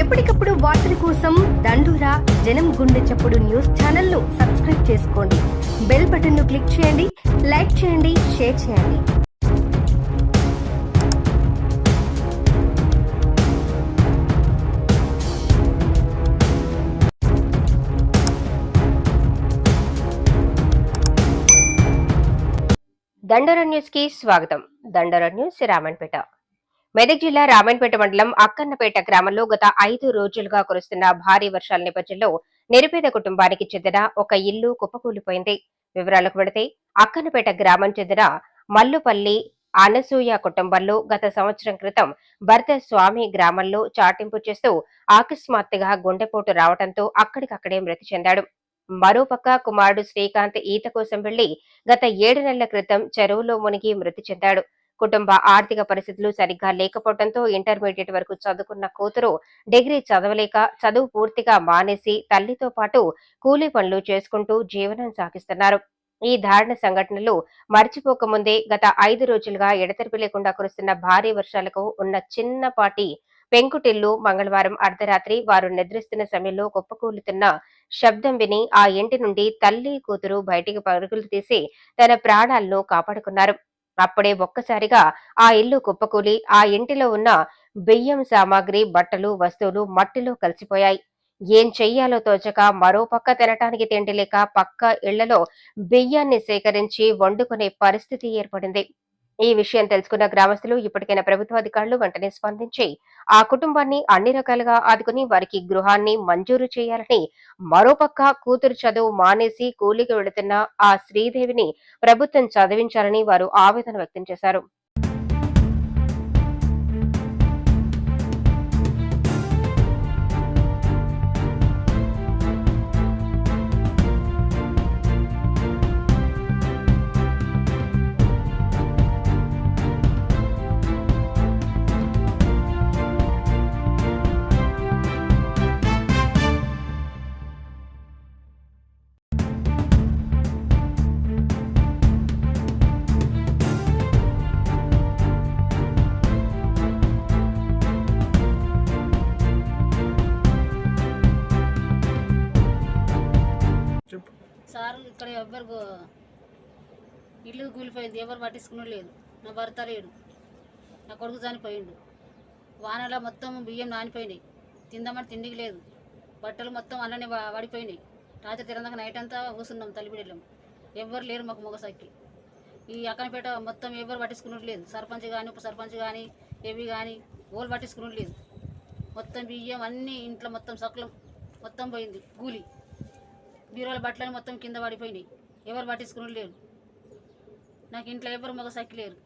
ఎప్పటికప్పుడు వార్తల కోసం దండూరా జనం గుండె చప్పుడు న్యూస్ ఛానల్ను సబ్స్క్రైబ్ చేసుకోండి. బెల్ బటన్ను క్లిక్ చేయండి లైక్ చేయండి షేర్ చేయండి. దండర న్యూస్కి స్వాగతం. దండర న్యూస్ రామన్పేట. మెదక్ జిల్లా రామన్పేట మండలం అక్కన్నపేట గ్రామంలో గత ఐదు రోజులుగా కురుస్తున్న భారీ వర్షాల నేపథ్యంలో నిరుపేద కుటుంబానికి చెందిన ఒక ఇల్లు కుప్పకూలిపోయింది. వివరాలకు పెడితే అక్కన్నపేట గ్రామం చెందిన మల్లుపల్లి అనసూయ కుటుంబంలో గత సంవత్సరం క్రితం భర్త స్వామి గ్రామంలో చాటింపు చేస్తూ అకస్మాత్తుగా గుండెపోటు రావడంతో అక్కడికక్కడే మృతి చెందాడు. మరోపక్క కుమారుడు శ్రీకాంత్ ఈత కోసం వెళ్ళి గత ఏడు నెలల క్రితం చెరువులో మునిగి మృతి చెందాడు. కుటుంబ ఆర్థిక పరిస్థితులు సరిగ్గా లేకపోవడంతో ఇంటర్మీడియట్ వరకు చదువుకున్న కూతురు డిగ్రీ చదవలేక చదువు పూర్తిగా మానేసి తల్లితో పాటు కూలీ పనులు చేసుకుంటూ జీవనం సాగిస్తున్నారు. ఈ దారుణ సంఘటనలు మర్చిపోకముందే గత ఐదు రోజులుగా ఎడతెరిపి లేకుండా కురుస్తున్న భారీ వర్షాలకు ఉన్న చిన్నపాటి పెంకుటిల్లు మంగళవారం అర్ధరాత్రి వారు నిద్రిస్తున్న సమయంలో కుప్పకూలుతున్న శబ్దం విని ఆ ఇంటి నుండి తల్లి కూతురు బయటికి పరుగులు తీసి తన ప్రాణాలను కాపాడుకున్నారు. అప్పుడే ఒక్కసారిగా ఆ ఇల్లు కుప్పకూలి ఆ ఇంటిలో ఉన్న బియ్యం సామాగ్రి బట్టలు వస్తువులు మట్టిలో కలిసిపోయాయి. ఏం చెయ్యాలో తోచక మరో పక్క తినటానికి తిండి లేక పక్క ఇళ్ళలో బియ్యాన్ని సేకరించి వండుకునే పరిస్థితి ఏర్పడింది. ఈ విషయం తెలుసుకున్న గ్రామస్తులు ఇప్పటికైనా ప్రభుత్వ అధికారులు వెంటనే స్పందించి ఆ కుటుంబాన్ని అన్ని రకాలుగా ఆదుకుని వారికి గృహాన్ని మంజూరు చేయాలని మరోపక్క కూతురు చదువు మానేసి కూలికి వెళుతున్న ఆ శ్రీదేవిని ప్రభుత్వం చదివించాలని వారు ఆవేదన వ్యక్తం చేశారు. సార్ ఇక్కడ ఎవ్వరు ఇల్లు కూలిపోయింది ఎవరు పట్టించుకునే లేదు నా భర్త లేడు. నా కొడుకు చనిపోయిండు. వానలో మొత్తం బియ్యం నానిపోయినాయి. తిందామని తిండికి లేదు. బట్టలు మొత్తం అన్ననే పడిపోయినాయి వాడిపోయినాయి. రాత్రి తిరందాక నైట్ అంతా కూర్చున్నాం తలిపిడిలో ఎవ్వరు లేరు మాకు మొగసాకి ఈ అక్కనపేట మొత్తం ఎవరు పట్టించుకున్నట్టు లేదు. సర్పంచ్ కానీ ఉప సర్పంచ్ కానీ ఏవి కానీ ఓళ్ళు పట్టించుకున్నట్టు లేదు. మొత్తం బియ్యం అన్నీ ఇంట్లో మొత్తం సకలం మొత్తం పోయింది. కూలి. బీరువాల బట్టలని మొత్తం కింద పడిపోయినాయి. ఎవరు పట్టించుకుని లేరు. నాకు ఇంట్లో ఎవరు మగ సక్కి లేరు.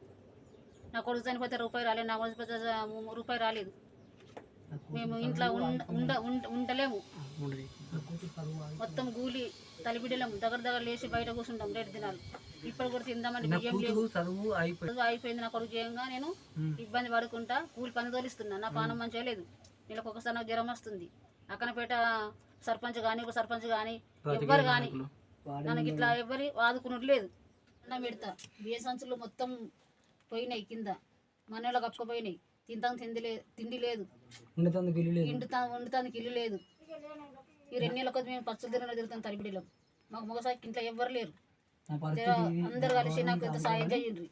నా కొడుకు చనిపోతే రూపాయి రాలేదు నా కొడుకు రూపాయి రాలేదు. మేము ఇంట్లో ఉండ ఉండ ఉండ- ఉండలేము. మొత్తం గూలి తలిబిడ్డలేము దగ్గర దగ్గర లేచి బయట కూర్చుంటాం రెండు దినాలు. ఇప్పుడు కూడా తిందామంటే బియ్యం చదువు అయిపోయింది నా కొడుకు చేయంగా నేను. ఇబ్బంది పడుకుంటా కూలి పని తోలిస్తున్నా. నా పానం మంచిగా లేదు. వీళ్ళకి ఒకసారి నాకు జ్వరం వస్తుంది. అక్కనపేట సర్పంచ్ కానీ ఒక సర్పంచ్ కానీ ఎవ్వరు కానీ మనకి ఇట్లా ఎవరి ఆదుకున్నట్టు లేదు. అన్నం పెడతా. బియ్య సంచులు మొత్తం పోయినాయి కింద. మనలో కప్పుకుపోయినాయి. తింటాం తిండి లేదు తిండి లేదు. ఉండేందుకు ఇల్లు లేదు. ఇండుతా వండుతానికి ఇల్లు లేదు. ఈ రెండు నెలల కొద్ది మేము పచ్చడి తిరగడం తిరుగుతాం తరిపిడిలో మాకు మొగసాకి ఇంట్లో ఎవ్వరు లేరు. నా పరిస్థితి ఇది. అందరు కలిసి నాకు ఇంత సాయం చేయండి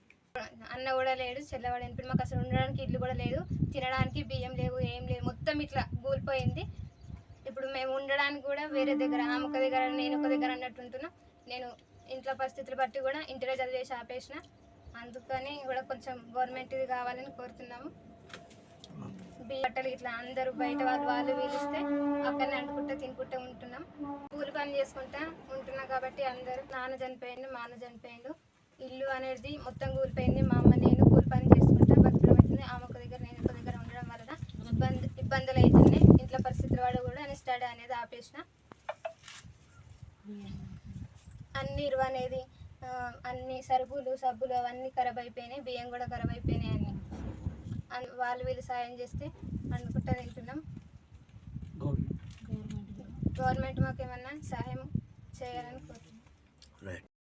అన్న కూడా లేడు చెల్లవాడు ఇప్పుడు మాకు అసలు ఉండడానికి ఇల్లు కూడా లేదు. తినడానికి బియ్యం లేవు ఏం లేవు మొత్తం ఇట్లా కూలిపోయింది ఇప్పుడు మేము ఉండడానికి కూడా వేరే దగ్గర ఆమె ఒక దగ్గర నేను ఒక దగ్గర అన్నట్టు ఉంటున్నా. నేను ఇంట్లో పరిస్థితులు బట్టి కూడా ఇంటిలో చదివేసి ఆపేసిన. అందుకని కూడా కొంచెం గవర్నమెంట్ ఇది కావాలని కోరుతున్నాము. బట్టలు ఇట్లా అందరూ బయట వాళ్ళు వాళ్ళు వీలిస్తే అక్కడనే అండుకుంటా తినుకుంటా ఉంటున్నాం. కూలి పని చేసుకుంటా ఉంటున్నాం కాబట్టి అందరూ నాన్న చనిపోయిండు మా అన్న చనిపోయిండు. ఇల్లు అనేది మొత్తం కూలిపోయింది మా అమ్మ నేను కూలి పని చేసుకుంటా బతకడం అవుతుంది ఆమె ఒక దగ్గర నేను ఒక దగ్గర ఉండడం వలన ఇబ్బంది ఇబ్బందులు అవుతున్నాయి ఇంట్లో పరిస్థితుల వాడు కూడా నేను స్టడీ అనేది ఆపేసిన అన్ని ఇరువు అనేది అన్ని సరుకులు సబ్బులు అవన్నీ ఖరాబ్ అయిపోయినాయి బియ్యం కూడా ఖరాబ్ అయిపోయినాయి అన్ని. అన్- వాళ్ళు వీళ్ళు సాయం చేస్తే అనుకుంటా తింటున్నాం. గవర్నమెంట్. గవర్నమెంట్ మాకు ఏమన్నా సహాయం చేయాలని కోరుతున్నాం.